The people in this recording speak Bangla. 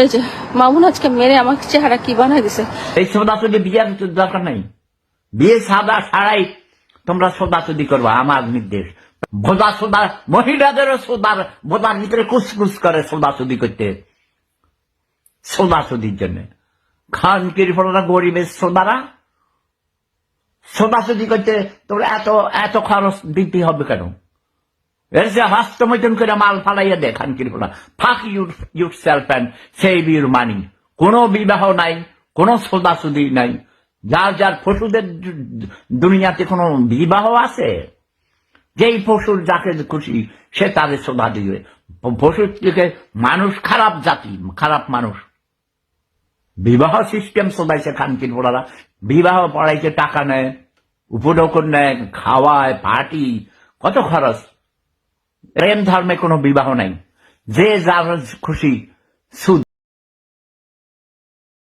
এই যে, মামুন আজকে মেরে আমার চেহারা কি বানাই দিছে? এই সোদাসুদি বিয়ের তো দরকার নাই। বিয়ে সাদা ছাড়াই তোমরা সোদাসুদি করব আমার নির্দেশ বোদা সোদা, মহিলাদেরও সোদার বোদার ভিতরে কুসকুস করে সোদাসুদি করতে। সোদাসুদির জন্য। খান কিরফলরা গরিবের সোদারা। সোদাসুদি করতে তোমরা এত এত খরচ দিতে হবে কেন? এর যে হস্তমৈতন করে মাল ফালাইয়া দে খান কিরফলা fuck your yourself and save your money কোনো বিবাহ নাই কোনো সোদাসুদি নাই যার যার পশুদের দুনিয়াতে কোনো বিবাহ আছে যেই পশুর যাকে খুশি সে তাদের সোদা দিবে পশুর থেকে মানুষ খারাপ জাতি খারাপ মানুষ বিবাহ সিস্টেম সোদাইছে খানকির পোড়ারা বিবাহ পড়াইতে টাকা নেয় উপঢৌকন নেয় খাওয়ায় পার্টি কত খরচ প্রেম ধর্মে কোনো বিবাহ নাই। যে যার খুশি সুদ